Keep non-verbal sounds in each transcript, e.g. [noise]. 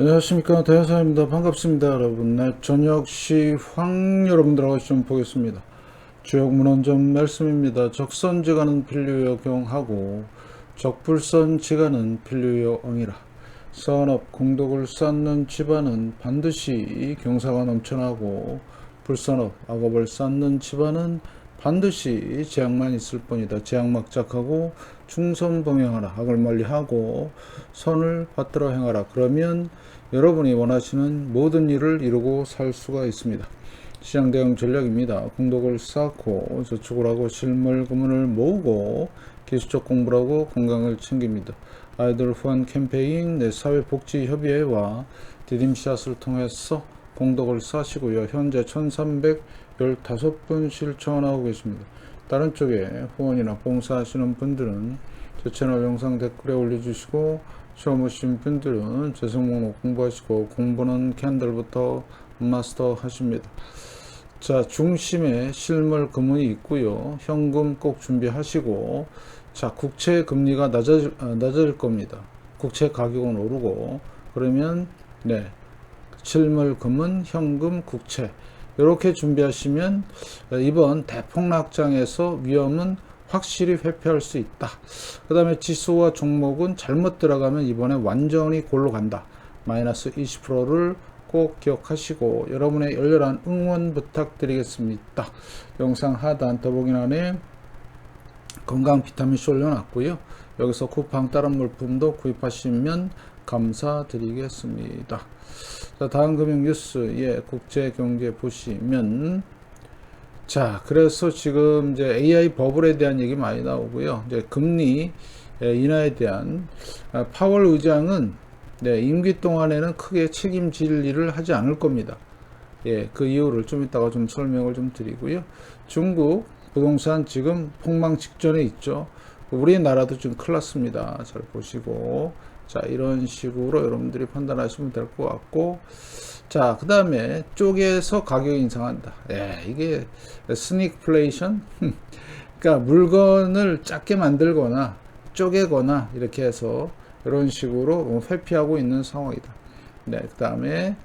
안녕하십니까. 대현사입니다. 반갑습니다 여러분. 네, 저녁 시황 여러분들하고 좀 보겠습니다 주역 문헌점 말씀입니다 적선지간은 필류여 경하고 적불선지간은 필류여 엉이라 선업 공덕을 쌓는 집안은 반드시 경사가 넘쳐나고 불선업 악업을 쌓는 집안은 반드시 재앙만 있을 뿐이다. 재앙 막작하고 충선 동행하라. 악을 멀리하고 선을 받들어 행하라. 그러면 여러분이 원하시는 모든 일을 이루고 살 수가 있습니다. 시장 대응 전략입니다. 공덕을 쌓고 저축을 하고 실물 금문을 모으고 기술적 공부를 하고 건강을 챙깁니다. 아이들 후원 캠페인 내 사회복지협의회와 디딤샷을 통해서 공덕을 쌓으시고요. 현재 1315분 실천하고 계십니다. 다른 쪽에 후원이나 봉사하시는 분들은 제 채널 영상 댓글에 올려주시고 처음 오신 분들은 재성 목록 공부하시고 공부는 캔들부터 마스터 하십니다. 자, 중심에 실물 금은이 있고요. 현금 꼭 준비하시고 자, 국채 금리가 낮아질, 아, 낮아질 겁니다. 국채 가격은 오르고 그러면 네. 실물 금은 현금 국채 이렇게 준비하시면 이번 대폭락장에서 위험은 확실히 회피할 수 있다. 그 다음에 지수와 종목은 잘못 들어가면 이번에 완전히 골로 간다. 마이너스 20%를 꼭 기억하시고 여러분의 열렬한 응원 부탁드리겠습니다. 영상 하단 더보기란에 건강 비타민C 올려놨고요. 여기서 쿠팡 다른 물품도 구입하시면 감사드리겠습니다. 자, 다음 금융 뉴스의 국제 경제 보시면 자, 그래서 지금 이제 AI 버블에 대한 얘기 많이 나오고요. 이제 금리 인하에 대한 아, 파월 의장은 네, 임기 동안에는 크게 책임질 일을 하지 않을 겁니다. 예, 그 이유를 좀 이따가 좀 설명을 좀 드리고요. 중국 부동산 지금 폭망 직전에 있죠. 우리나라도 좀 큰일 났습니다. 잘 보시고. 자, 이런 식으로 여러분들이 판단하시면 될 것 같고. 자, 그 다음에 쪼개서 가격 인상한다. 예, 이게 스닉플레이션? [laughs] 그러니까 물건을 작게 만들거나 쪼개거나 이렇게 해서 이런 식으로 회피하고 있는 상황이다. 네, 그 다음에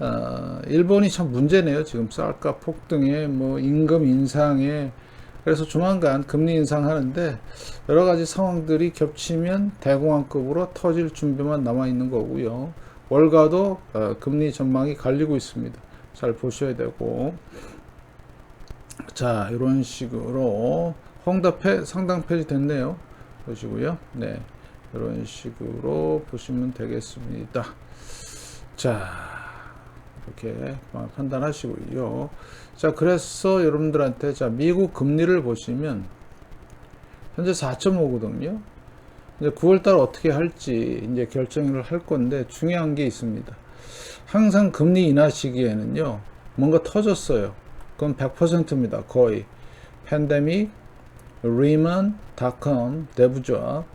어, 일본이 참 문제네요. 지금 쌀값 폭등에 뭐 임금 인상에 그래서 조만간 금리 인상하는데 여러 가지 상황들이 겹치면 대공황급으로 터질 준비만 남아 있는 거고요. 월가도 어, 금리 전망이 갈리고 있습니다. 잘 보셔야 되고 자 이런 식으로 홍답에 상당 페이지 됐네요. 보시고요. 네 이런 식으로 보시면 되겠습니다. 자 이렇게 판단하시고요. 자, 그래서 여러분들한테 자, 미국 금리를 보시면 현재 4.5거든요. 이제 9월 달 어떻게 할지 이제 결정을 할 건데 중요한 게 있습니다. 항상 금리 인하 시기에는요. 뭔가 터졌어요. 그건 100%입니다. 거의. 팬데믹, 리먼, 닷컴, 내부조합.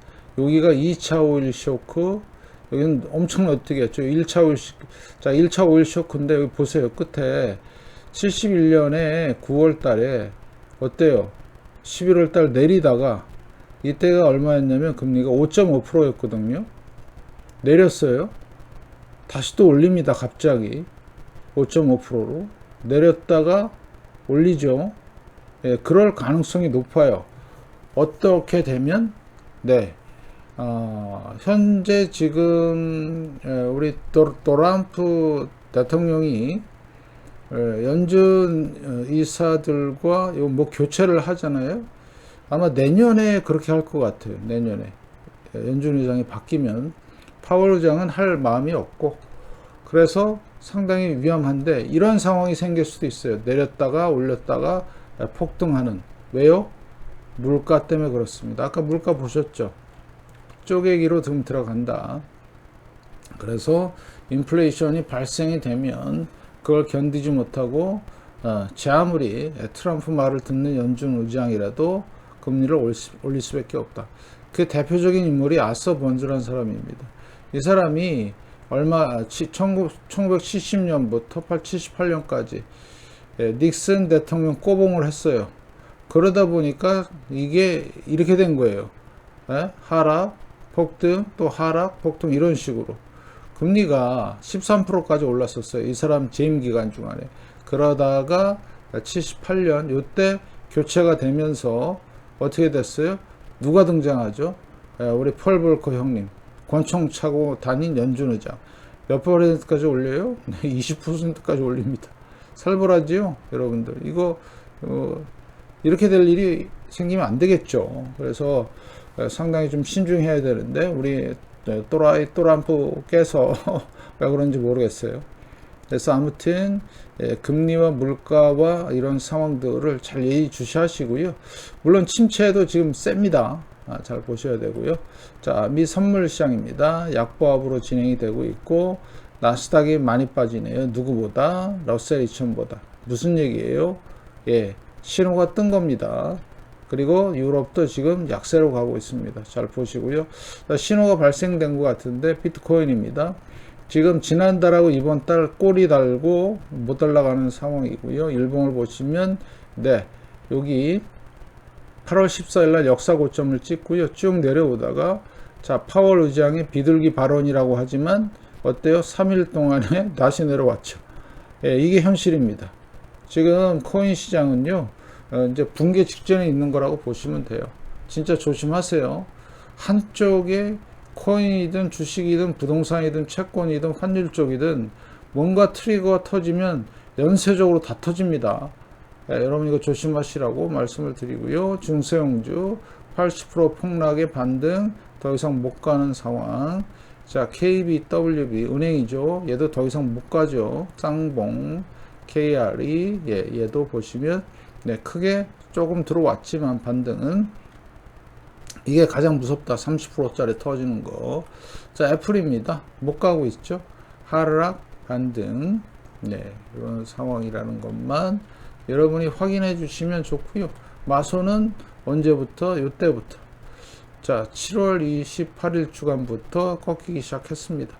여기가 2차 오일 쇼크, 여기는 엄청 어떻게 했죠? 1차 오일, 자, 1차 오일 쇼크인데 여기 보세요. 끝에 71년에 9월 달에 어때요? 11월 달 내리다가 이때가 얼마였냐면 금리가 5.5%였거든요. 내렸어요. 다시 또 올립니다. 갑자기 5.5%로 내렸다가 올리죠. 예, 그럴 가능성이 높아요. 어떻게 되면 네. 어, 현재 지금 예, 우리 도, 도람프 대통령이 예, 연준 어, 이사들과 뭐 교체를 하잖아요. 아마 내년에 그렇게 할 것 같아요. 내년에 예, 연준 의장이 바뀌면 파월 의장은 할 마음이 없고 그래서 상당히 위험한데 이런 상황이 생길 수도 있어요. 내렸다가 올렸다가 폭등하는 왜요? 물가 때문에 그렇습니다. 아까 물가 보셨죠? 쪼개기로 등 들어간다. 그래서 인플레이션이 발생이 되면 그걸 견디지 못하고 어, 제 아무리 트럼프 말을 듣는 연준 의장이라도 그 금리를 올릴 수밖에 없다. 그 대표적인 인물이 아서 번즈라는 사람입니다. 이 사람이 얼마 1970년부터 78년까지 예, 닉슨 대통령 꼬봉을 했어요. 그러다 보니까 이게 이렇게 된 거예요. 예? 하락, 폭등, 또 하락, 폭등 이런 식으로. 금리가 13%까지 올랐었어요. 이 사람 재임 기간 중간에. 그러다가 78년 요때 교체가 되면서 어떻게 됐어요? 누가 등장하죠? 예, 우리 펄 볼커 형님. 권총 차고 다닌 연준 의장. 몇 퍼센트까지 올려요? [laughs] 20%까지 올립니다. 살벌하지요, 여러분들. 이거 어, 이렇게 될 일이 생기면 안 되겠죠. 그래서 어, 상당히 좀 신중해야 되는데 우리 네, 또라이 또람프께서 [laughs] 왜 그런지 모르겠어요. 그래서 아무튼 예, 금리와 물가와 이런 상황들을 잘 예의주시하시고요. 물론 침체도 지금 셉니다. 아, 잘 보셔야 되고요. 자, 미 선물 시장입니다. 약보합으로 진행이 되고 있고 나스닥이 많이 빠지네요. 누구보다 러셀 2000보다 무슨 얘기예요? 예, 신호가 뜬 겁니다. 그리고 유럽도 지금 약세로 가고 있습니다. 잘 보시고요. 자, 신호가 발생된 것 같은데 비트코인입니다. 지금 지난달하고 이번 달 꼬리 달고 못 올라가는 상황이고요. 일봉을 보시면 네 여기 8월 14일 날 역사 고점을 찍고요. 쭉 내려오다가 자 파월 의장의 비둘기 발언이라고 하지만 어때요? 3일 동안에 [laughs] 다시 내려왔죠. 예, 이게 현실입니다. 지금 코인 시장은요. 어, 이제 붕괴 직전에 있는 거라고 보시면 돼요. 진짜 조심하세요. 한쪽에 코인이든 주식이든 부동산이든 채권이든 환율 쪽이든 뭔가 트리거가 터지면 연쇄적으로 다 터집니다. 예, 여러분 이거 조심하시라고 말씀을 드리고요. 중소형주 80% 폭락의 반등 더 이상 못 가는 상황. 자, KBWB 은행이죠. 얘도 더 이상 못 가죠. 쌍봉, KRE 예, 얘도 보시면 네, 크게 조금 들어왔지만 반등은 이게 가장 무섭다. 30%짜리 터지는 거. 자, 애플입니다. 못 가고 있죠. 하락, 반등. 네, 이런 상황이라는 것만 여러분이 확인해 주시면 좋고요. 마소는 언제부터? 요때부터. 자, 7월 28일 주간부터 꺾이기 시작했습니다.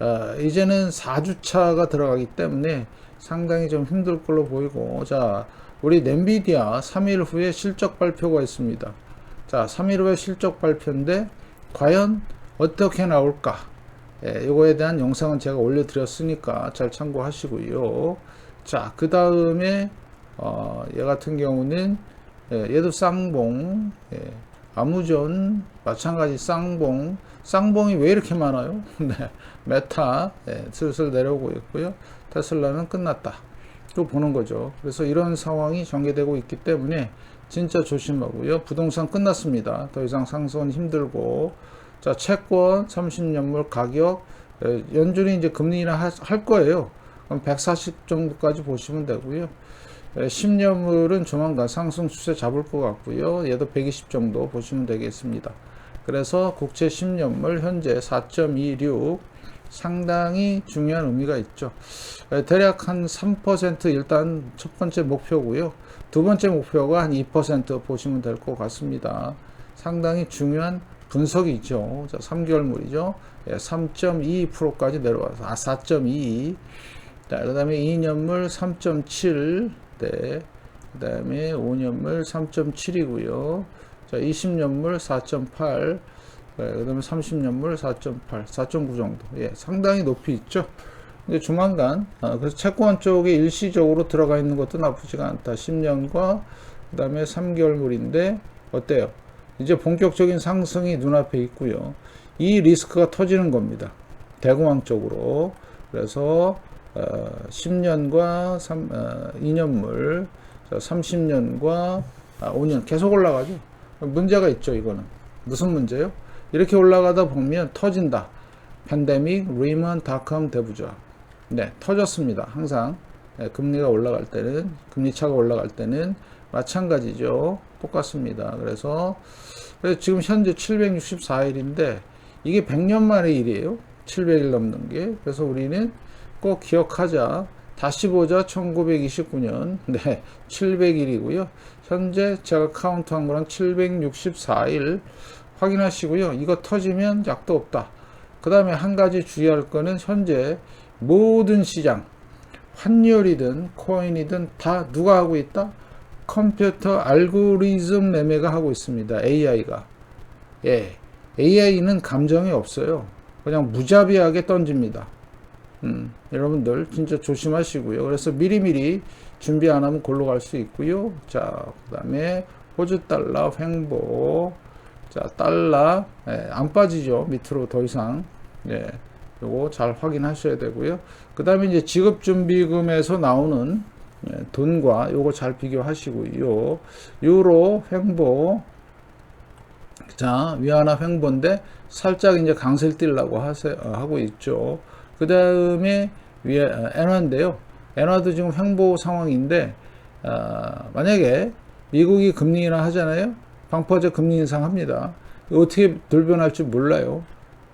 아, 이제는 4주차가 들어가기 때문에 상당히 좀 힘들 걸로 보이고, 자, 우리 nem비디아 3일 후에 실적 발표가 있습니다. 자, 3일 후에 실적 발표인데, 과연 어떻게 나올까? 예, 이거에 대한 영상은 제가 올려드렸으니까 잘 참고하시고요. 자, 그 다음에, 어, 얘 같은 경우는, 예, 얘도 쌍봉, 예, 아무존, 마찬가지 쌍봉, 쌍봉이 왜 이렇게 많아요? [laughs] 네, 메타, 예, 슬슬 내려오고 있고요. 테슬라는 끝났다. 또 보는 거죠. 그래서 이런 상황이 전개되고 있기 때문에 진짜 조심하고요. 부동산 끝났습니다. 더 이상 상승은 힘들고. 자, 채권 30년물 가격, 예, 연준이 이제 금리 인하 할- 할 거예요. 그럼 140 정도까지 보시면 되고요. 예, 10년물은 조만간 상승 추세 잡을 것 같고요. 얘도 120 정도 보시면 되겠습니다. 그래서 국채 10년물 현재 4.26 상당히 중요한 의미가 있죠. 예, 대략 한 3% 일단 첫 번째 목표고요. 두 번째 목표가 한 2% 보시면 될 것 같습니다. 상당히 중요한 분석이죠. 자, 3개월물이죠. 예, 3.22%까지 내려와서 아 4.22. 자, 그다음에 2년물 3.7. 네. 그다음에 5년물 3.7이고요. 자, 20년물 4.8. 네, 그다음에 30년물 4.8, 4.9 정도. 예, 상당히 높이 있죠. 근데 조만간 아, 그래서 채권 쪽에 일시적으로 들어가 있는 것도 나쁘지가 않다. 10년과 그 다음에 3개월물인데 어때요? 이제 본격적인 상승이 눈앞에 있고요. 이 리스크가 터지는 겁니다. 대공황 쪽으로. 그래서 어, 10년과 3, 어, 2년물, 30년과 아, 5년 계속 올라가죠. 문제가 있죠, 이거는. 무슨 문제요? 이렇게 올라가다 보면 터진다. 팬데믹, 리먼, 닷컴 대부조합. 네, 터졌습니다. 항상 네, 금리가 올라갈 때는 금리 차가 올라갈 때는 마찬가지죠. 똑같습니다. 그래서, 그래서 지금 현재 764일인데 이게 100년 만의 일이에요. 700일 넘는 게. 그래서 우리는 꼭 기억하자. 다시 보자 1929년. [laughs] 네 700일이고요. 현재 제가 카운트한 거랑 764일 확인하시고요. 이거 터지면 약도 없다. 그 다음에 한 가지 주의할 거는 현재 모든 시장 환율이든 코인이든 다 누가 하고 있다? 컴퓨터 알고리즘 매매가 하고 있습니다. AI가. 예 AI는 감정이 없어요. 그냥 무자비하게 던집니다 음, 여러분들 진짜 조심하시고요. 그래서 미리미리 준비 안 하면 골로 갈 수 있고요. 자, 그 다음에 호주 달러 횡보. 자, 달러 예, 안 빠지죠. 밑으로 더 이상. 예, 요거 잘 확인하셔야 되고요. 그 다음에 이제 지급준비금에서 나오는 예, 돈과 요거 잘 비교하시고요. 유로 횡보. 자, 위안화 횡보인데 살짝 이제 강세를 띄려고 하세, 어, 하고 있죠. 그 다음에 위에 어, 엔화인데요. 엔화도 지금 횡보 상황인데 어, 만약에 미국이 금리 인하 하잖아요. 방파제 금리 인상합니다. 어떻게 돌변할지 몰라요.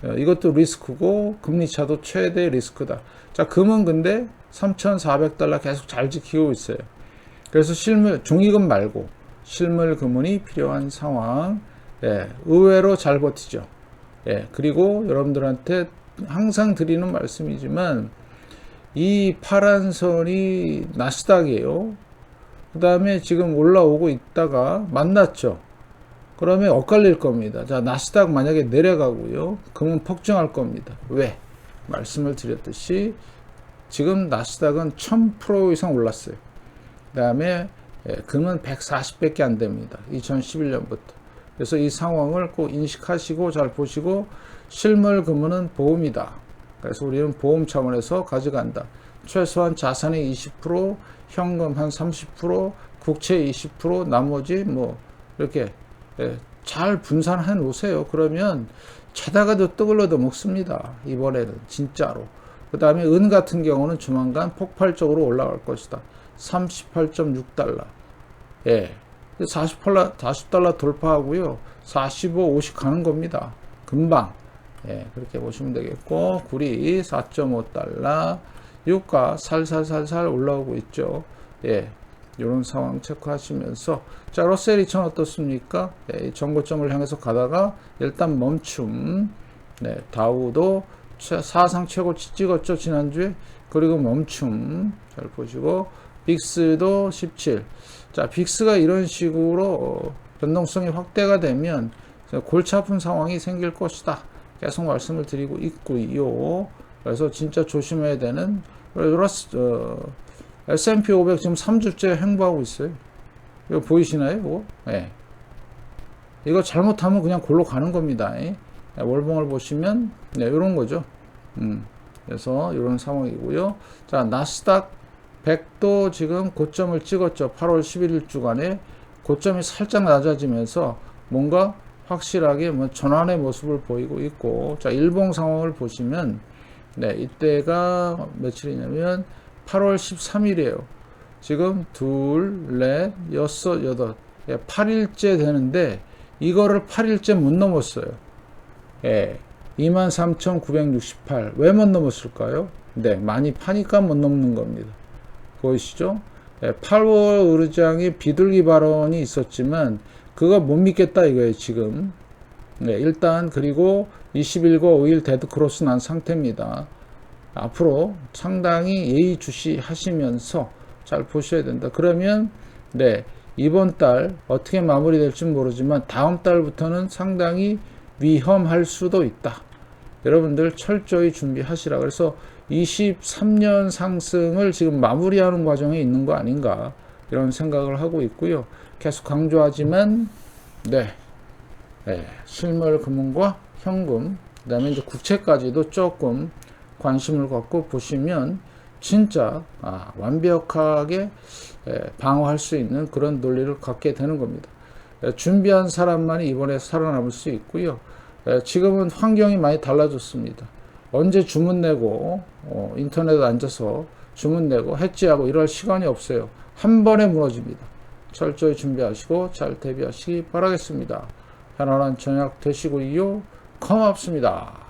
어, 이것도 리스크고 금리 차도 최대 리스크다. 자, 금은 근데 3,400달러 계속 잘 지키고 있어요. 그래서 실물 종이금 말고 실물 금은이 필요한 상황. 예, 의외로 잘 버티죠. 예, 그리고 여러분들한테 항상 드리는 말씀이지만 이 파란 선이 나스닥이에요. 그 다음에 지금 올라오고 있다가 만났죠. 그러면 엇갈릴 겁니다. 자, 나스닥 만약에 내려가고요. 그러면 폭증할 겁니다. 왜? 말씀을 드렸듯이 지금 나스닥은 1000% 이상 올랐어요. 그 다음에 예, 금은 140밖에 안 됩니다. 2011년부터. 그래서 이 상황을 꼭 인식하시고 잘 보시고 실물 금은 보험이다. 그래서 우리는 보험 차원에서 가져간다. 최소한 자산의 20%, 현금 한 30%, 국채 20%, 나머지 뭐 이렇게 예, 잘 분산해 놓으세요. 그러면 떡을 얻어 먹습니다. 이번에는 진짜로. 그 다음에 은 같은 경우는 조만간 폭발적으로 올라갈 것이다. 38.6달러. 예. 40달러, 40달러 돌파하고요. 45, 50 가는 겁니다. 금방. 예, 그렇게 보시면 되겠고, 구리 4.5달러, 유가 살살살살 올라오고 있죠. 예, 이런 상황 체크하시면서, 자, 러셀 2천 어떻습니까? 예, 정고점을 향해서 가다가 일단 멈춤, 네, 다우도 사상 최고치 찍었죠, 지난주에. 그리고 멈춤, 잘 보시고, 빅스도 17. 자, 빅스가 이런 식으로 어, 변동성이 확대가 되면 골치 아픈 상황이 생길 것이다. 계속 말씀을 드리고 있고요. 그래서 진짜 조심해야 되는 어, S&P 500 지금 3주째 횡보하고 있어요. 이거 보이시나요? 이거? 네. 이거 잘못하면 그냥 골로 가는 겁니다. 네, 월봉을 보시면 네, 이런 거죠. 음, 그래서 이런 상황이고요. 자, 나스닥 100도 지금 고점을 찍었죠. 8월 11일 주간에 고점이 살짝 낮아지면서 뭔가 확실하게 뭐 전환의 모습을 보이고 있고 자 일봉 상황을 보시면 네 이때가 며칠이냐면 8월 13일이에요. 지금 둘, 넷, 여섯, 여덟. 예, 8일째 되는데 이거를 8일째 못 넘었어요. 예, 23,968 왜 못 넘었을까요? 네 많이 파니까 못 넘는 겁니다. 보이시죠? 예, 8월 의장의 비둘기 발언이 있었지만 그거 못 믿겠다 이거예요 지금. 네, 일단 그리고 21과 5일 데드크로스 난 상태입니다. 앞으로 상당히 예의주시 하시면서 잘 보셔야 된다. 그러면 네 이번 달 어떻게 마무리될지 모르지만 다음 달부터는 상당히 위험할 수도 있다. 여러분들 철저히 준비하시라. 그래서 23년 상승을 지금 마무리하는 과정에 있는 거 아닌가 이런 생각을 하고 있고요. 계속 강조하지만 네, 네 실물 금융과 현금 그 다음에 이제 국채까지도 조금 관심을 갖고 보시면 진짜 아, 완벽하게 예, 방어할 수 있는 그런 논리를 갖게 되는 겁니다. 예, 준비한 사람만이 이번에 살아남을 수 있고요. 예, 지금은 환경이 많이 달라졌습니다. 언제 주문 내고 어, 인터넷에 앉아서 주문 내고 해지하고 이럴 시간이 없어요. 한 번에 무너집니다. 철저히 준비하시고 잘 대비하시기 바라겠습니다. 편안한 저녁 되시고요. 고맙습니다.